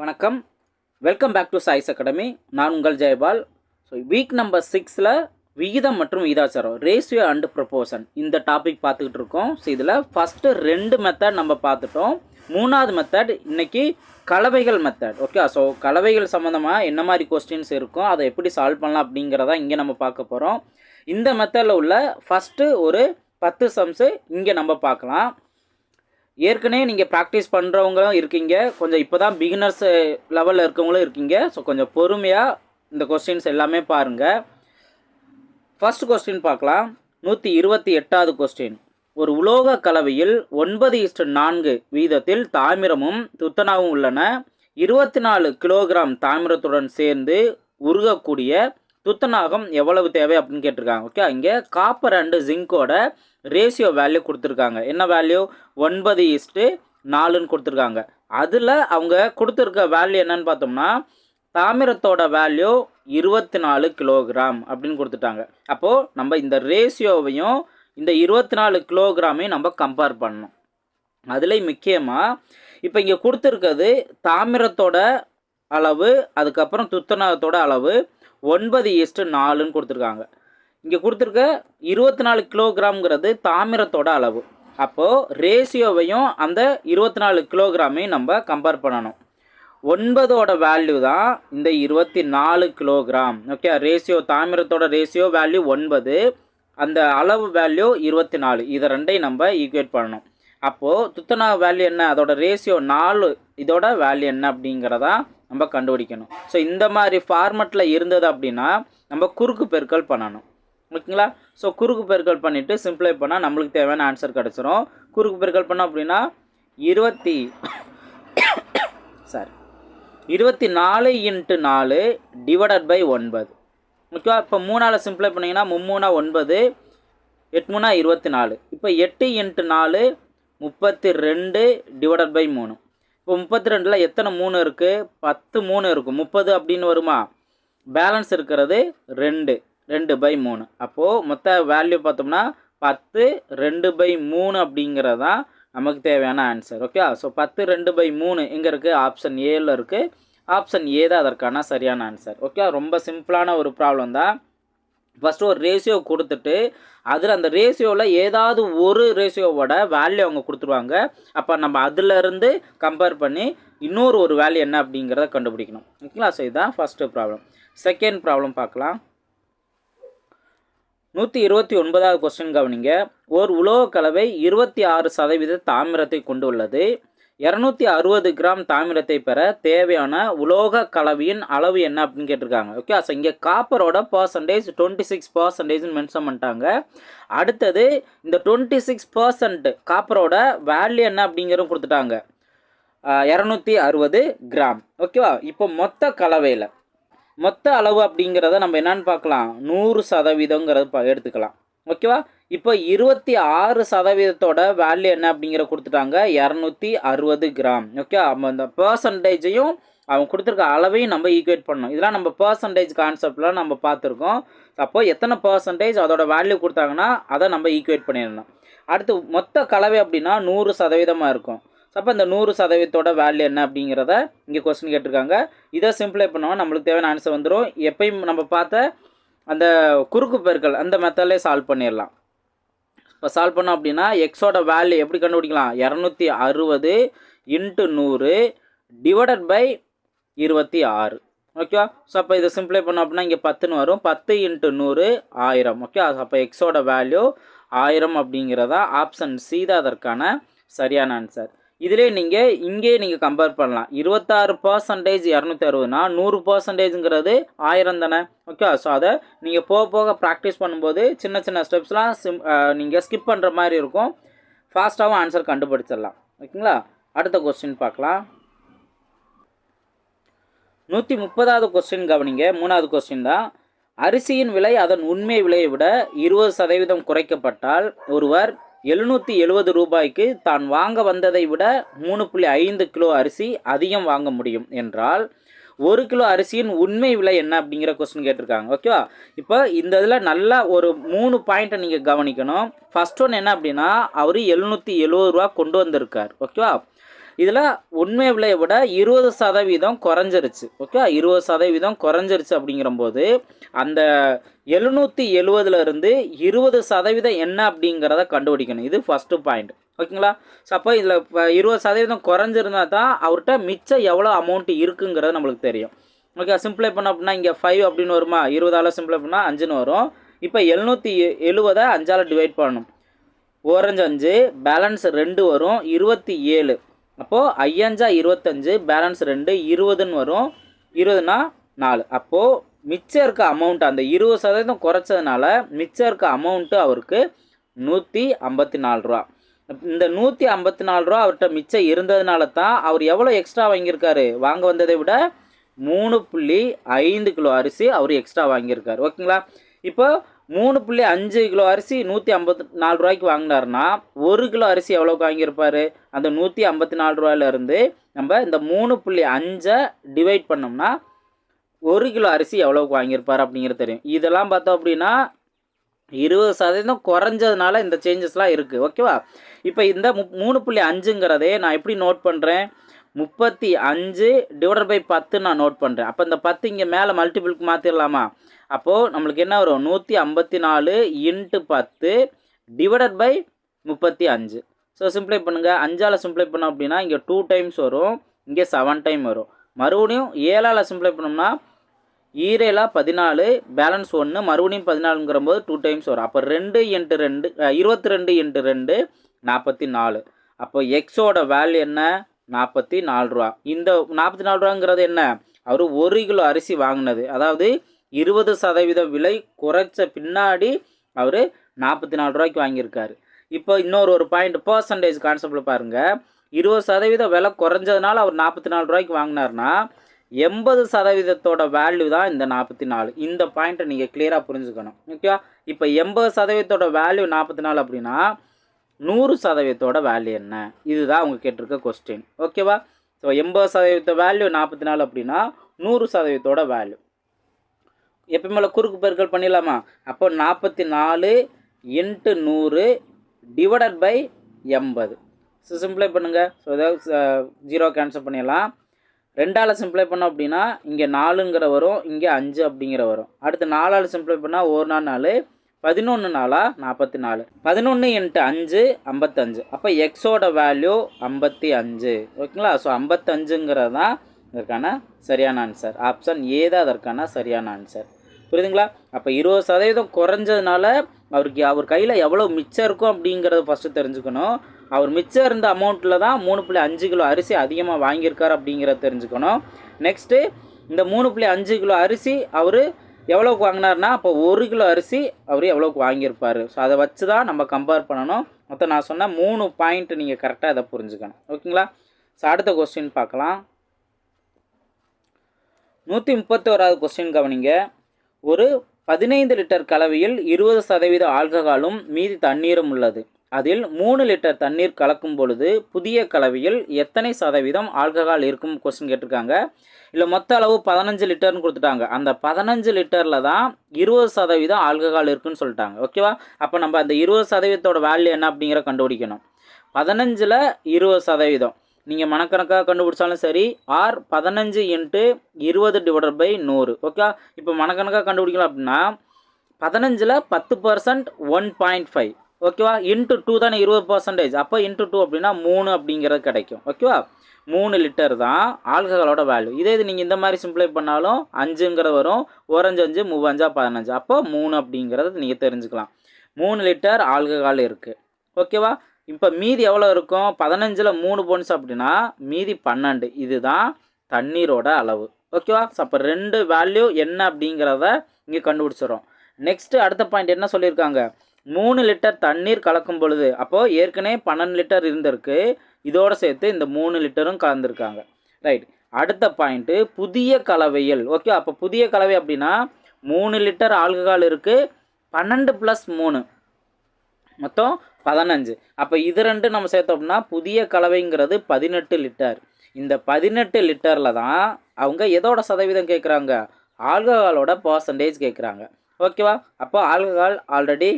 வணக்கம். Welcome back to choice academy நான் உங்கள் ஜெயபால். ஸோ வீக் நம்பர் சிக்ஸில் விகிதம் மற்றும் விகிதாச்சாரம் ரேஷியோ அண்டு ப்ரொபோஷன் இந்த டாபிக் பார்த்துக்கிட்டு இருக்கோம். ஸோ இதில் ஃபஸ்ட்டு ரெண்டு மெத்தட் நம்ம பார்த்துட்டோம். மூணாவது மெத்தட் இன்றைக்கி கலவைகள் மெத்தட் ஓகே ஸோ கலவைகள் சம்மந்தமாக என்ன மாதிரி கொஸ்டின்ஸ் இருக்கும் அதை எப்படி சால்வ் பண்ணலாம் அப்படிங்கிறத இங்கே நம்ம பார்க்க போகிறோம் இந்த மெத்தடில் உள்ள ஃபஸ்ட்டு ஒரு பத்து சம்ஸு இங்கே நம்ம பார்க்கலாம். ஏற்கனவே நீங்கள் ப்ராக்டிஸ் பண்ணுறவங்களும் இருக்கீங்க. கொஞ்சம் இப்போ தான் பிகினர்ஸ் லெவலில் இருக்கவங்களும் இருக்கீங்க. ஸோ கொஞ்சம் பொறுமையாக இந்த கொஸ்டின்ஸ் எல்லாமே பாருங்கள் ஃபஸ்ட் கொஸ்டின் பார்க்கலாம். நூற்றி இருபத்தி எட்டாவது கொஸ்டின் ஒரு உலோக கலவையில் ஒன்பது இஸ்டு நான்கு வீதத்தில் தாமிரமும் துத்தனாவும் உள்ளன. இருபத்தி நாலு கிலோகிராம் தாமிரத்துடன் சேர்ந்து உருகக்கூடிய துத்தநாகம் எவ்வளவு தேவை அப்படின்னு கேட்டிருக்காங்க. ஓகே இங்கே காப்பர் அண்டு ஜிங்கோட ரேஷியோ வேல்யூ கொடுத்துருக்காங்க. என்ன வேல்யூ ஒன்பது இஸ்ட்டு நாலுன்னு கொடுத்துருக்காங்க. அதில் அவங்க கொடுத்துருக்க வேல்யூ என்னன்னு பார்த்தோம்னா தாமிரத்தோட வேல்யூ இருபத்தி நாலு கிலோகிராம் அப்படின்னு கொடுத்துட்டாங்க. அப்போது நம்ம இந்த ரேஷியோவையும் இந்த இருபத்தி நாலு கிலோகிராமையும் நம்ம கம்பேர் பண்ணணும். அதுலேயும் முக்கியமாக இப்போ இங்கே கொடுத்துருக்கிறது தாமிரத்தோட அளவு அதுக்கப்புறம் துத்தநாகத்தோட அளவு ஒன்பது ஈஸ்ட்டு நாலுன்னு கொடுத்துருக்காங்க. இங்கே கொடுத்துருக்க இருபத்தி நாலு கிலோகிராம்ங்கிறது தாமிரத்தோட அளவு. அப்போது ரேஷியோவையும் அந்த இருபத்தி நாலு கிலோகிராமையும் நம்ம கம்பேர் பண்ணணும். ஒன்பதோட வேல்யூ தான் இந்த இருபத்தி நாலு கிலோகிராம் ஓகே ரேஷியோ தாமிரத்தோட ரேஷியோ வேல்யூ ஒன்பது அந்த அளவு வேல்யூ இருபத்தி நாலு இதை ரெண்டையும் நம்ம ஈக்குவேட் பண்ணணும். அப்போது துத்தநாக வேல்யூ என்ன? அதோட ரேஷியோ நாலு இதோட வேல்யூ என்ன அப்படிங்கிறதா நம்ம கண்டுபிடிக்கணும். ஸோ இந்த மாதிரி ஃபார்மெட்டில் இருந்தது அப்படின்னா நம்ம குறுக்கு பெருக்கல் பண்ணணும். ஓகேங்களா? ஸோ குறுக்கு பெருக்கல் பண்ணிவிட்டு சிம்பிளை பண்ணால் நம்மளுக்கு தேவையான ஆன்சர் கிடச்சிரும். குறுக்கு பெருக்கல் பண்ணோம் அப்படின்னா இருபத்தி சாரி இருபத்தி நாலு இன்ட்டு நாலு டிவைடட் பை ஒன்பது. ஓகேவா? இப்போ மூணால் சிம்பிளை பண்ணிங்கன்னா மும்மூணா ஒன்பது எட்டு மூணா இருபத்தி நாலு. இப்போ எட்டு இன்ட்டு நாலு முப்பத்தி ரெண்டு டிவைடட் பை மூணு. இப்போ முப்பத்தி ரெண்டில் எத்தனை மூணு இருக்குது பத்து மூணு இருக்கும். முப்பது அப்படின்னு வருமா? பேலன்ஸ் இருக்கிறது ரெண்டு. ரெண்டு பை மூணு. அப்போது மொத்த வேல்யூ பார்த்தோம்னா பத்து ரெண்டு பை மூணு அப்படிங்கிறது தான் நமக்கு தேவையான ஆன்சர் ஓகே ஸோ பத்து ரெண்டு பை மூணு எங்கே இருக்குது ஆப்ஷன் ஏல இருக்குது ஆப்ஷன் ஏ தான் அதற்கான சரியான ஆன்சர் ஓகே ரொம்ப சிம்பிளான ஒரு ப்ராப்ளம் தான். ஃபஸ்ட்டு ஒரு ரேஷியோ கொடுத்துட்டு அதில் அந்த ரேஷியோவில் ஏதாவது ஒரு ரேஷியோவோட வேல்யூ அவங்க கொடுத்துருவாங்க. அப்போ நம்ம அதிலிருந்து கம்பேர் பண்ணி இன்னொரு ஒரு வேல்யூ என்ன அப்படிங்கிறத கண்டுபிடிக்கணும். ஓகேங்களா? ஸோ இதுதான் ஃபஸ்ட்டு ப்ராப்ளம் செகண்ட் ப்ராப்ளம் பார்க்கலாம். நூற்றி இருபத்தி ஒன்பதாவது கொஸ்டின் கவனிங்க. ஓர் உலோக கலவை இருபத்தி ஆறு சதவீத தாமிரத்தை கொண்டுள்ளது. இரநூத்தி அறுபது கிராம் தாமிரத்தை பெற தேவையான உலோக கலவையின் அளவு என்ன அப்படின்னு கேட்டிருக்காங்க. ஓகே ஸோ இங்கே காப்பரோட பர்சன்டேஜ் டுவெண்ட்டி சிக்ஸ் பர்சன்டேஜ்னு மென்ஷன் பண்ணிட்டாங்க. அடுத்தது இந்த டுவெண்ட்டி சிக்ஸ் பர்சன்ட் காப்பரோட வேல்யூ என்ன அப்படிங்கிறதும் கொடுத்துட்டாங்க. இரநூத்தி அறுபது கிராம். ஓகேவா இப்போ மொத்த கலவையில் மொத்த அளவு அப்படிங்கிறத நம்ம என்னன்னு பார்க்கலாம். நூறு சதவீதங்கிறத ப எடுத்துக்கலாம். ஓகேவா? இப்போ இருபத்தி ஆறு சதவீதத்தோட வேல்யூ என்ன அப்படிங்கிற கொடுத்துட்டாங்க. இரநூத்தி அறுபது கிராம். ஓகே? நம்ம அந்த பர்சன்டேஜையும் அவங்க கொடுத்துருக்க அளவையும் நம்ம ஈக்குவேட் பண்ணணும். இதெல்லாம் நம்ம பர்சன்டேஜ் கான்செப்ட்லாம் நம்ம பார்த்துருக்கோம். அப்போது எத்தனை பர்சன்டேஜ் அதோட வேல்யூ கொடுத்தாங்கன்னா அதை நம்ம ஈக்குவேட் பண்ணிடணும். அடுத்து மொத்த கலவை அப்படின்னா நூறு சதவீதமாக இருக்கும். அப்போ இந்த நூறு சதவீதத்தோட வேல்யூ என்ன அப்படிங்கிறத இங்கே கொஸ்டின் கேட்டிருக்காங்க. இதை சிம்பிளை பண்ணுவோம். நம்மளுக்கு தேவையான ஆன்சர் வந்துடும் எப்பயும் நம்ம பார்த்த அந்த குறுக்கு பெருக்கல் அந்த மெத்தட்லேயே சால்வ் பண்ணிடலாம் இப்போ சால்வ் பண்ணோம் அப்படின்னா எக்ஸோட வேல்யூ எப்படி கண்டுபிடிக்கலாம்? இரநூத்தி அறுபது இன்ட்டு நூறு டிவைடட் பை இருபத்தி ஆறு. ஓகேவா ஸோ அப்போ இதை சிம்பிளை பண்ணோம் அப்படின்னா இங்கே பத்துன்னு வரும். பத்து இன்ட்டு நூறு ஆயிரம். ஓகே அப்போ எக்ஸோட வேல்யூ ஆயிரம் அப்படிங்கிறதா ஆப்ஷன் சி தான் அதற்கான சரியான ஆன்சர் இதிலே நீங்கள் இங்கே நீங்கள் கம்பேர் பண்ணலாம். இருபத்தாறு பர்சன்டேஜ் இரநூத்தி அறுபதுனா நூறு பர்சன்டேஜுங்கிறது ஆயிரம் தானே? ஓகே ஸோ அதை நீங்கள் போக போக ப்ராக்டிஸ் பண்ணும்போது சின்ன சின்ன ஸ்டெப்ஸ்லாம் சிம் நீங்கள் ஸ்கிப் பண்ணுற மாதிரி இருக்கும். ஃபாஸ்ட்டாகவும் ஆன்சர் கண்டுபிடிச்சிடலாம். ஓகேங்களா? அடுத்த கொஸ்டின் பார்க்கலாம். நூற்றி முப்பதாவது கொஸ்டின் கவனிங்க. மூணாவது கொஸ்டின் தான். அரிசியின் விலை அதன் உண்மை விலையை விட இருபது சதவீதம் குறைக்கப்பட்டால் ஒருவர் எழுநூற்றி எழுபது ரூபாய்க்கு தான் வாங்க வந்ததை விட மூணு புள்ளி ஐந்து கிலோ அரிசி அதிகம் வாங்க முடியும் என்றால் ஒரு கிலோ அரிசியின் உண்மை விலை என்ன அப்படிங்கிற கொஸ்டின் கேட்டிருக்காங்க. ஓகேவா இப்போ இந்த இதில் நல்லா ஒரு மூணு பாயிண்ட்டை நீங்கள் கவனிக்கணும். ஃபர்ஸ்ட் ஒன் என்ன அப்படின்னா அவர் எழுநூற்றி எழுபது ரூபா கொண்டு வந்திருக்கார். ஓகேவா இதில் உண்மை விலையை விட இருபது சதவீதம் குறைஞ்சிருச்சு. ஓகே இருபது சதவீதம் குறைஞ்சிருச்சு அப்படிங்கிறம்போது அந்த எழுநூற்றி எழுவதுலேருந்து இருபது சதவீதம் என்ன அப்படிங்கிறத கண்டுபிடிக்கணும். இது ஃபஸ்ட்டு பாயிண்ட் ஓகேங்களா ஸோ அப்போ இதில் இப்போ இருபது சதவீதம் குறைஞ்சிருந்தா தான் அவர்கிட்ட மிச்சம் எவ்வளோ அமௌண்ட் இருக்குங்கிறது நம்மளுக்கு தெரியும். ஓகே சிம்பிளை பண்ண அப்படின்னா இங்கே ஃபைவ் அப்படின்னு வருமா? இருபதால சிம்பிளை பண்ணால் அஞ்சுன்னு வரும். இப்போ எழுநூற்றி எழுபதை அஞ்சால் டிவைட் பண்ணணும். ஓரஞ்சு அஞ்சு பேலன்ஸ் ரெண்டு வரும். இருபத்தி ஏழு. அப்போது ஐயஞ்சா இருபத்தஞ்சு பேலன்ஸ் ரெண்டு இருபதுன்னு வரும். இருபதுனா நாலு. அப்போது மிச்சம் இருக்க அமௌண்ட் அந்த இருபது சதவீதம் குறைச்சதுனால மிச்சம் இருக்க அமௌண்ட்டு அவருக்கு நூற்றி ஐம்பத்தி நாலு ரூபா. இந்த நூற்றி ஐம்பத்தி நாலு ரூபா அவர்கிட்ட மிச்சம் இருந்ததுனால தான் அவர் எவ்வளோ எக்ஸ்ட்ரா வாங்கியிருக்காரு? வாங்க வந்ததை விட மூணு புள்ளி ஐந்து கிலோ அரிசி அவர் எக்ஸ்ட்ரா வாங்கியிருக்காரு. ஓகேங்களா இப்போ மூணு புள்ளி அஞ்சு கிலோ அரிசி நூற்றி ஐம்பத்தி நாலு ரூபாய்க்கு வாங்கினாருன்னா ஒரு கிலோ அரிசி எவ்வளோக்கு வாங்கியிருப்பார்? அந்த நூற்றி ஐம்பத்தி நாலு ரூபாயிலேருந்து நம்ம இந்த மூணு புள்ளி அஞ்சை டிவைட் பண்ணோம்னா ஒரு கிலோ அரிசி எவ்வளோக்கு வாங்கியிருப்பார் அப்படிங்கிறது தெரியும். இதெல்லாம் பார்த்தோம் அப்படின்னா இருபது சதவீதம் குறைஞ்சதுனால இந்த சேஞ்சஸ்லாம் இருக்குது ஓகேவா இப்போ இந்த மு மூணு புள்ளி அஞ்சுங்கிறதே நான் எப்படி நோட் பண்ணுறேன் முப்பத்தி அஞ்சு டிவைடட் பை பத்து நான் நோட் பண்ணுறேன் அப்போ இந்த பத்து இங்கே மேலே மல்டிபிளுக்கு மாற்றிடலாமா அப்போது நம்மளுக்கு என்ன வரும்? நூற்றி ஐம்பத்தி நாலு இன்ட்டு பத்து டிவைடட் பை முப்பத்தி அஞ்சு. ஸோ சிம்ப்ளை பண்ணுங்கள் அஞ்சால் சிம்ப்ளை பண்ணோம் அப்படின்னா இங்கே டூ டைம்ஸ் வரும். இங்கே செவன் டைம் வரும். மறுபடியும் ஏழால் சிம்ப்ளை பண்ணோம்னா ஈரேலா பதினாலு பேலன்ஸ் ஒன்று மறுபடியும் பதினாலுங்கிற போது டூ டைம்ஸ் வரும். அப்போ ரெண்டு இன்ட்டு ரெண்டு இருபத்தி ரெண்டு இன்ட்டு ரெண்டு நாற்பத்தி நாலு. அப்போ எக்ஸோட வேல்யூ என்ன? நாற்பத்தி நாலு ரூபா. இந்த நாற்பத்தி நாலு ரூபாங்கிறது என்ன? அவர் ஒரு கிலோ அரிசி வாங்கினது. அதாவது இருபது சதவீத விலை குறைச்ச பின்னாடி அவர் நாற்பத்தி நாலு ரூபாய்க்கு வாங்கியிருக்காரு. இப்போ இன்னொரு ஒரு பாயிண்ட் பர்சன்டேஜ் கான்செப்டில் பாருங்கள் இருபது சதவீத விலை குறைஞ்சதுனால அவர் நாற்பத்தி நாலு ரூபாய்க்கு வாங்கினார்னா எண்பது சதவீதத்தோட வேல்யூ தான் இந்த நாற்பத்தி நாலு. இந்த பாயிண்ட்டை நீங்கள் கிளியராக புரிஞ்சுக்கணும். ஓகேவா இப்போ எண்பது சதவீதத்தோட வேல்யூ நாற்பத்தி நாலு அப்படின்னா நூறு சதவீதத்தோட வேல்யூ என்ன? இதுதான் அவங்க கேட்டிருக்க கொஸ்டின் ஓகேவா ஸோ எண்பது சதவீத வேல்யூ நாற்பத்தி நாலு அப்படின்னா நூறு சதவீதத்தோட வேல்யூ எப்பயுமே குறுக்கு பெருக்கல் பண்ணிடலாமா? அப்போ நாற்பத்தி நாலு இன்ட்டு நூறு டிவைடட் பை எண்பது. ஸோ சிம்பிளை பண்ணுங்கள் ஸோ ஏதாவது ஜீரோ கேன்சல் பண்ணிடலாம். ரெண்டால் சிம்பிளை பண்ணோம் அப்படின்னா இங்கே நாலுங்கிற வரும் இங்கே அஞ்சு அப்படிங்கிற வரும். அடுத்து நாலால் சிம்பிளை பண்ணால் ஒரு நாள் நாலு பதினொன்று நாளாக நாற்பத்தி நாலு பதினொன்று இன்ட்டு அஞ்சு ஐம்பத்தஞ்சு. அப்போ எக்ஸோட வேல்யூ ஐம்பத்தி அஞ்சு. ஓகேங்களா? ஸோ ஐம்பத்தஞ்சுங்கிறது தான் இதற்கான சரியான ஆன்சர் ஆப்ஷன் ஏ தான் அதற்கான சரியான ஆன்சர் புரியுதுங்களா? அப்போ இருபது சதவீதம் குறைஞ்சதுனால அவருக்கு அவர் கையில் எவ்வளோ மிச்சம் இருக்கும் அப்படிங்கிறத ஃபஸ்ட்டு தெரிஞ்சுக்கணும். அவர் மிச்சம் இருந்த அமௌண்ட்டில் தான் மூணு புள்ளி அஞ்சு கிலோ அரிசி அதிகமாக வாங்கியிருக்கார் அப்படிங்கிறத தெரிஞ்சுக்கணும். நெக்ஸ்ட்டு இந்த மூணு புள்ளி அஞ்சு கிலோ அரிசி அவர் எவ்வளோக்கு வாங்கினார்னா அப்போ ஒரு கிலோ அரிசி அவர் எவ்வளோக்கு வாங்கியிருப்பார். ஸோ அதை வச்சு தான் நம்ம கம்பேர் பண்ணணும். மொத்தம் நான் சொன்ன மூணு பாயிண்ட் நீங்கள் கரெக்டாக இதை புரிஞ்சுக்கணும். ஓகேங்களா? ஸோ அடுத்த கொஸ்டின் பார்க்கலாம். நூற்றி முப்பத்தோராவது கொஸ்டின் கவனிங்க. ஒரு பதினைந்து லிட்டர் கலவையில் இருபது சதவீத ஆல்கஹாலும் மீதி தண்ணீரும் உள்ளது. அதில் மூணு லிட்டர் தண்ணீர் கலக்கும் பொழுது புதிய கலவையில் எத்தனை சதவீதம் ஆல்கஹால் இருக்கும் கொஸ்டின் கேட்டிருக்காங்க. இல்லை மொத்த அளவு பதினஞ்சு லிட்டர்னு கொடுத்துட்டாங்க. அந்த பதினஞ்சு லிட்டரில் தான் இருபது சதவீதம் ஆல்கஹால் இருக்குன்னு சொல்லிட்டாங்க. ஓகேவா அப்போ நம்ம அந்த இருபது சதவீதத்தோட வேல்யூ என்ன அப்படிங்கிற கண்டுபிடிக்கணும். பதினஞ்சில் இருபது சதவீதம். நீங்கள் மனக்கணக்காக கண்டுபிடிச்சாலும் சரி ஆர் பதினஞ்சு இன்ட்டு இருபது டிவைடட் பை நூறு. ஓகே இப்போ மனக்கணக்காக கண்டுபிடிக்கலாம் அப்படின்னா பதினஞ்சில் பத்து பர்சன்ட் ஒன் பாயிண்ட் ஃபைவ் ஓகேவா இன்ட்டு டூ தானே இருபது பர்சன்டேஜ் அப்போ இன்ட்டு டூ அப்படின்னா மூணு அப்படிங்கிறது கிடைக்கும். ஓகேவா மூணு லிட்டர் தான் ஆல்கஹாலோட வேல்யூ இதே இது நீங்கள் இந்த மாதிரி சிம்பிளை பண்ணாலும் அஞ்சுங்கிறது வரும். ஓரஞ்சு அஞ்சு மூவஞ்சா பதினஞ்சு. அப்போ மூணு அப்படிங்கிறத நீங்கள் தெரிஞ்சுக்கலாம். மூணு லிட்டர் ஆல்கஹால் இருக்குது ஓகேவா இப்போ மீதி எவ்வளோ இருக்கும்? பதினஞ்சில் மூணு போன்ஸ் அப்படின்னா மீதி பன்னெண்டு. இதுதான் தண்ணீரோட அளவு. ஓகேவா ஸோ அப்போ ரெண்டு வேல்யூ என்ன அப்படிங்கிறத இங்கே கண்டுபிடிச்சிடும் நெக்ஸ்ட்டு அடுத்த பாயிண்ட் என்ன சொல்லியிருக்காங்க? மூணு லிட்டர் தண்ணீர் கலக்கும் பொழுது அப்போது ஏற்கனவே பன்னெண்டு லிட்டர் இருந்திருக்கு. இதோடு சேர்த்து இந்த மூணு லிட்டரும் கலந்துருக்காங்க. ரைட் அடுத்த பாயிண்ட்டு புதிய கலவையில். ஓகே அப்போ புதிய கலவை அப்படின்னா மூணு லிட்டர் ஆல்கஹால் இருக்குது பன்னெண்டு ப்ளஸ் மூணு. மொத்தம் பதினஞ்சு. அப்போ இது ரெண்டு நம்ம சேர்த்தோம்னா புதிய கலவைங்கிறது பதினெட்டு லிட்டர். இந்த பதினெட்டு லிட்டரில் தான் அவங்க எதோட சதவீதம் கேட்குறாங்க ஆல்கஹாலோட பர்சன்டேஜ் கேட்குறாங்க ஓகேவா? அப்போ ஆல்கஹால் ஆல்ரெடி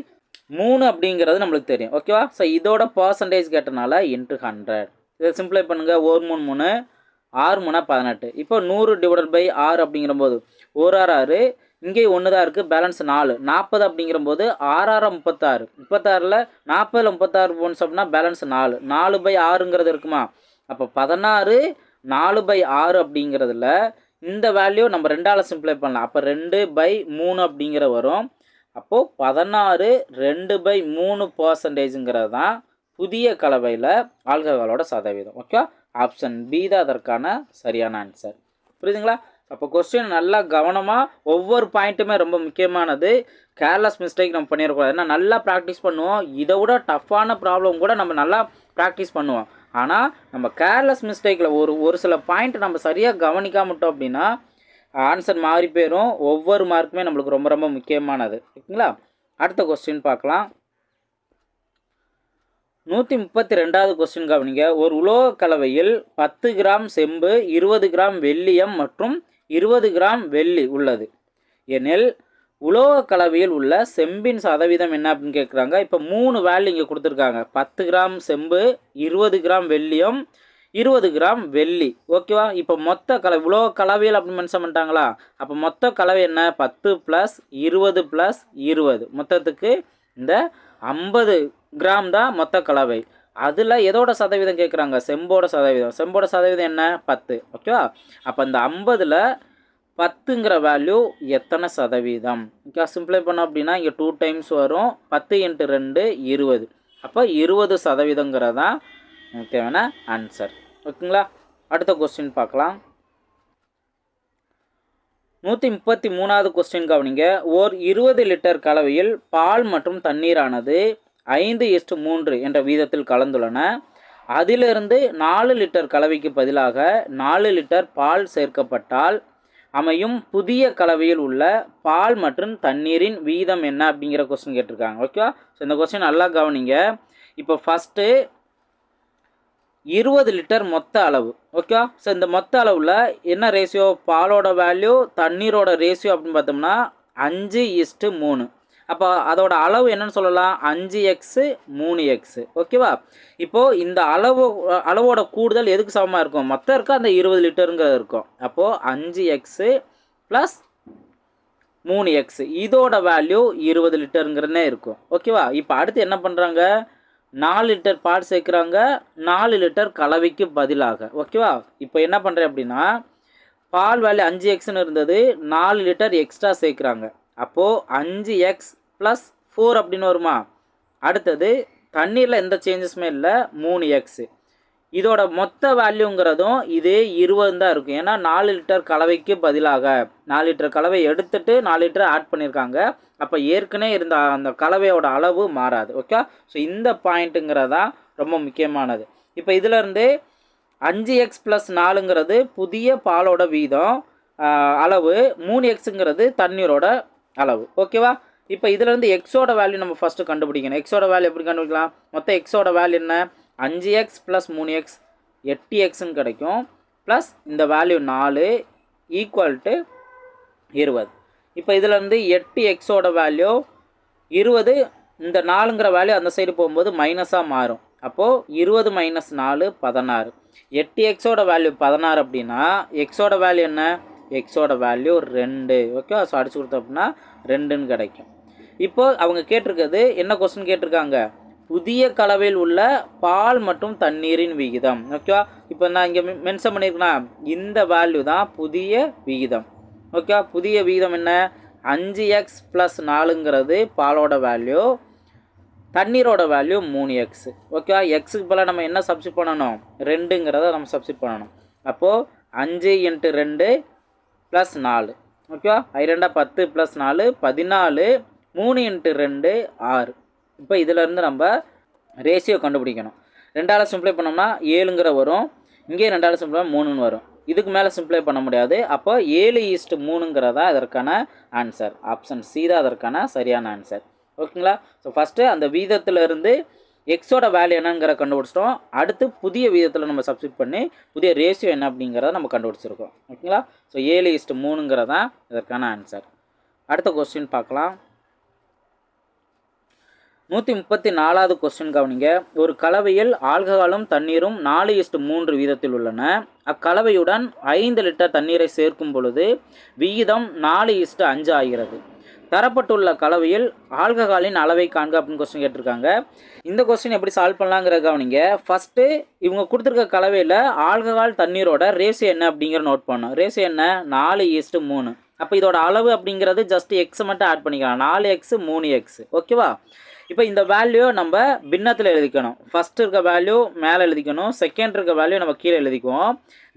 மூணு அப்படிங்கிறது நம்மளுக்கு தெரியும். ஓகேவா? ஸோ இதோட பர்சன்டேஜ் கேட்டனால இன்ட்டு ஹண்ட்ரட் இதை சிம்பிளை பண்ணுங்கள் ஒரு மூணு மூணு ஆறு மூணா பதினெட்டு. இப்போ நூறு டிவைடட் பை ஆறு அப்படிங்கிறபோது ஒரு ஆறு ஆறு இங்கே ஒன்று தான் இருக்குது பேலன்ஸ் நாலு. நாற்பது அப்படிங்கிறபோது ஆறாறு முப்பத்தாறு. முப்பத்தாறில் நாற்பதில் முப்பத்தாறு போன்ஸ் அப்படின்னா பேலன்ஸ் நாலு. நாலு பை ஆறுங்கிறது இருக்குமா? அப்போ பதினாறு நாலு பை ஆறு அப்படிங்கிறதுல இந்த வேல்யூ நம்ம ரெண்டால் சிம்ப்ளை பண்ணலாம். அப்போ ரெண்டு பை மூணு அப்படிங்கிற வரும். அப்போது பதினாறு ரெண்டு பை மூணு பர்சன்டேஜுங்கிறது தான் புதிய கலவையில் ஆல்கஹாலோட சதவீதம். ஓகே ஆப்ஷன் பி தான் அதற்கான சரியான ஆன்சர் புரியுதுங்களா? அப்போ கொஸ்டின் நல்லா கவனமாக ஒவ்வொரு பாயிண்ட்டுமே ரொம்ப முக்கியமானது. கேர்லெஸ் மிஸ்டேக் நம்ம பண்ணிடக்கூடாது ஏன்னா நல்லா ப்ராக்டிஸ் பண்ணுவோம். இதை விட டஃப்பான ப்ராப்ளம் கூட நம்ம நல்லா ப்ராக்டிஸ் பண்ணுவோம். ஆனால் நம்ம கேர்லெஸ் மிஸ்டேக்கில் ஒரு ஒரு சில பாயிண்ட் நம்ம சரியாக கவனிக்காமட்டோம் அப்படின்னா ஆன்சர் மாறி போயிடும் ஒவ்வொரு மார்க்குமே நம்மளுக்கு ரொம்ப ரொம்ப முக்கியமானது. ஓகேங்களா அடுத்த கொஸ்டின் பார்க்கலாம். நூற்றி முப்பத்தி ரெண்டாவது கொஸ்டின் கவனிங்க. ஒரு உலோக கலவையில் பத்து கிராம் செம்பு இருபது கிராம் வெள்ளியம் மற்றும் இருபது கிராம் வெள்ளி உள்ளது. எனில் உலோக கலவையில் உள்ள செம்பின் சதவீதம் என்ன அப்படின்னு கேட்குறாங்க இப்போ மூணு வேல்யூ இங்கே கொடுத்துருக்காங்க. பத்து கிராம் செம்பு இருபது கிராம் வெள்ளியம் இருபது கிராம் வெள்ளி. ஓகேவா இப்போ மொத்த கல உலோக கலவையில் அப்படின்னு மென்ஷன் பண்ணிட்டாங்களா? அப்போ மொத்த கலவை என்ன? பத்து ப்ளஸ் இருபது ப்ளஸ் இருபது. மொத்தத்துக்கு இந்த ஐம்பது கிராம் தான் மொத்த கலவை. அதில் எதோட சதவீதம் கேட்குறாங்க செம்போட சதவீதம். செம்போட சதவீதம் என்ன? பத்து. ஓகேவா? அப்போ இந்த ஐம்பதில் பத்துங்கிற வேல்யூ எத்தனை சதவீதம்? ஓகே சிம்பிளை பண்ணோம் அப்படின்னா இங்கே டூ டைம்ஸ் வரும். பத்து இன்ட்டு ரெண்டு இருபது. அப்போ இருபது சதவீதங்கிறது தான் தேவையான ஆன்சர் ஓகேங்களா? அடுத்த கொஸ்டின் பார்க்கலாம். நூற்றி முப்பத்தி மூணாவது கொஸ்டின் கவனிங்க. ஓர் இருபது லிட்டர் கலவையில் பால் மற்றும் தண்ணீரானது ஐந்து எஸ்டு மூன்று என்ற வீதத்தில் கலந்துள்ளன. அதிலிருந்து நாலு லிட்டர் கலவைக்கு பதிலாக நாலு லிட்டர் பால் சேர்க்கப்பட்டால் அமையும் புதிய கலவையில் உள்ள பால் மற்றும் தண்ணீரின் வீதம் என்ன அப்படிங்கிற கொஸ்டின் கேட்டிருக்காங்க. ஓகேவா ஸோ இந்த கொஸ்டின் நல்லா கவனிங்க. இப்போ ஃபஸ்ட்டு இருபது லிட்டர் மொத்த அளவு. ஓகேவா ஸோ இந்த மொத்த அளவில் என்ன ரேஷியோ பாலோட வேல்யூ தண்ணீரோட ரேஷியோ அப்படின்னு பார்த்தோம்னா அஞ்சு இஸ்ட்டு மூணு. அப்போ அதோட அளவு என்னன்னு சொல்லலாம்? அஞ்சு எக்ஸு மூணு எக்ஸு ஓகேவா இப்போது இந்த அளவு அளவோட கூடுதல் எதுக்கு சமமாக இருக்கும்? மொத்தம் இருக்க அந்த இருபது லிட்டருங்கிறது இருக்கும். அப்போது அஞ்சு எக்ஸு ப்ளஸ் மூணு எக்ஸு இதோட வேல்யூ இருபது லிட்டருங்கிறனே இருக்கும். ஓகேவா இப்போ அடுத்து என்ன பண்ணுறாங்க நாலு லிட்டர் பால் சேர்க்குறாங்க. நாலு லிட்டர் கலவைக்கு பதிலாக. ஓகேவா இப்போ என்ன பண்ணுறேன் அப்படின்னா பால் வேல்யூ அஞ்சு எக்ஸ்னு இருந்தது. நாலு லிட்டர் எக்ஸ்ட்ரா சேர்க்குறாங்க. அப்போது அஞ்சு எக்ஸ் ப்ளஸ் ஃபோர் அப்படின்னு வருமா? அடுத்தது தண்ணீரில் எந்த சேஞ்சஸுமே இல்லை மூணு எக்ஸு இதோட மொத்த வேல்யூங்கிறதும் இதே இருபது தான் இருக்கும். ஏன்னா நாலு லிட்டர் கலவைக்கு பதிலாக நாலு லிட்டர் கலவை எடுத்துட்டு நாலு லிட்டர் ஆட் பண்ணியிருக்காங்க அப்போ ஏற்கனவே இருந்த அந்த கலவையோட அளவு மாறாது ஓகே ஸோ இந்த பாயிண்ட்டுங்கிறதா ரொம்ப முக்கியமானது. இப்போ இதிலேருந்து அஞ்சு எக்ஸ் ப்ளஸ் நாலுங்கிறது புதிய பாலோட வீதம் அளவு மூணு எக்ஸுங்கிறது தண்ணீரோட அளவு. ஓகேவா இப்போ இதுலேருந்து எக்ஸோட வேல்யூ நம்ம ஃபஸ்ட்டு கண்டுபிடிக்கணும். எக்ஸோட வேல்யூ எப்படி கண்டுபிடிக்கலாம்? மொத்தம் எக்ஸோட வேல்யூ என்ன? அஞ்சு எக்ஸ் ப்ளஸ் மூணு எக்ஸ் எட்டு எக்ஸ்ன்னு கிடைக்கும். ப்ளஸ் இந்த வேல்யூ நாலு ஈக்குவல் டு இருபது. இப்போ இதுலேருந்து எட்டு எக்ஸோட வேல்யூ இருபது இந்த நாலுங்கிற வேல்யூ அந்த சைடு போகும்போது மைனஸாக மாறும். அப்போது இருபது மைனஸ் நாலு பதினாறு. எட்டு எக்ஸோட வேல்யூ பதினாறு அப்படின்னா எக்ஸோட வேல்யூ என்ன? எக்ஸோட வேல்யூ ரெண்டு. ஓகே ஸோ அடிச்சு கொடுத்தோம் அப்படின்னா ரெண்டுன்னு கிடைக்கும். இப்போது அவங்க கேட்டிருக்கிறது என்ன கொஸ்டின் கேட்டிருக்காங்க? புதிய கலவையில் உள்ள பால் மற்றும் தண்ணீரின் விகிதம். ஓகேவா இப்போ நான் இங்கே மென்ஷன் பண்ணியிருக்கேன்னா இந்த வேல்யூ தான் புதிய விகிதம். ஓகேவா புதிய விகிதம் என்ன? அஞ்சு எக்ஸ் ப்ளஸ் நாலுங்கிறது பாலோட வேல்யூ தண்ணீரோட வேல்யூ மூணு எக்ஸு ஓகேவா எக்ஸுக்கு பதிலாக நம்ம என்ன சப்ஸ்டிட் பண்ணணும்? ரெண்டுங்கிறத நம்ம சப்ஸ்டிட் பண்ணணும். அப்போது அஞ்சு இன்ட்டு ரெண்டு ப்ளஸ் நாலு. ஓகேவா ஐ பத்து ப்ளஸ் நாலு பதினாலு மூணு இன்ட்டு ரெண்டு ஆறு. இப்போ இதிலேருந்து நம்ம ரேஷியோ கண்டுபிடிக்கணும். ரெண்டால் சிம்ப்ளை பண்ணோம்னா ஏழுங்கிற வரும். இங்கே ரெண்டால் சிம்ப்ளை மூணுன்னு வரும். இதுக்கு மேலே சிம்ப்ளை பண்ண முடியாது. அப்போ ஏழு ஈஸ்ட் மூணுங்கிறதா இதற்கான ஆன்சர் ஆப்ஷன் சி தான் அதற்கான சரியான ஆன்சர் ஓகேங்களா ஸோ ஃபஸ்ட்டு அந்த வீதத்திலிருந்து எக்ஸோட வேல்யூ என்னங்கிற கண்டுபிடிச்சிட்டோம். அடுத்து புதிய வீதத்தில் நம்ம சப்ஸ்டிட் பண்ணி புதிய ரேஷியோ என்ன அப்படிங்கிறத நம்ம கண்டுபிடிச்சிருக்கோம். ஓகேங்களா? ஸோ ஏழு ஈஸ்ட் மூணுங்கிறதான் இதற்கான ஆன்சர் அடுத்த கொஸ்டின் பார்க்கலாம். நூற்றி முப்பத்தி நாலாவது கொஸ்டின் கவனிங்க. ஒரு கலவையில் ஆல்கஹாலும் தண்ணீரும் நாலு இஸ்ட் மூன்று வீதத்தில் உள்ளன. அக்கலவையுடன் ஐந்து லிட்டர் தண்ணீரை சேர்க்கும் பொழுது விகிதம் நாலு இஸ்ட் அஞ்சு ஆகிறது. தரப்பட்டுள்ள கலவையில் ஆல்கஹாலின் அளவை காண்க அப்படின்னு கொஸ்டின் கேட்டிருக்காங்க. இந்த கொஸ்டின் எப்படி சால்வ் பண்ணலாங்கிற கவனிங்க. ஃபஸ்ட்டு இவங்க கொடுத்துருக்க கலவையில் ஆல்கஹால் தண்ணீரோட ரேஸ் என்ன அப்படிங்கிற நோட் பண்ணோம் ரேஸ் என்ன? நாலு ஈஸ்ட்டு மூணு. அப்போ இதோட அளவு அப்படிங்கிறது ஜஸ்ட் எக்ஸ் மட்டும் ஆட் பண்ணிக்கலாம். நாலு எக்ஸ் மூணு எக்ஸ் ஓகேவா இப்போ இந்த வேல்யூ நம்ம பின்னத்தில் எழுதிக்கணும். ஃபஸ்ட் இருக்க வேல்யூ மேலே எழுதிக்கணும். செகண்ட் இருக்க வேல்யூ நம்ம கீழே எழுதிக்குவோம்.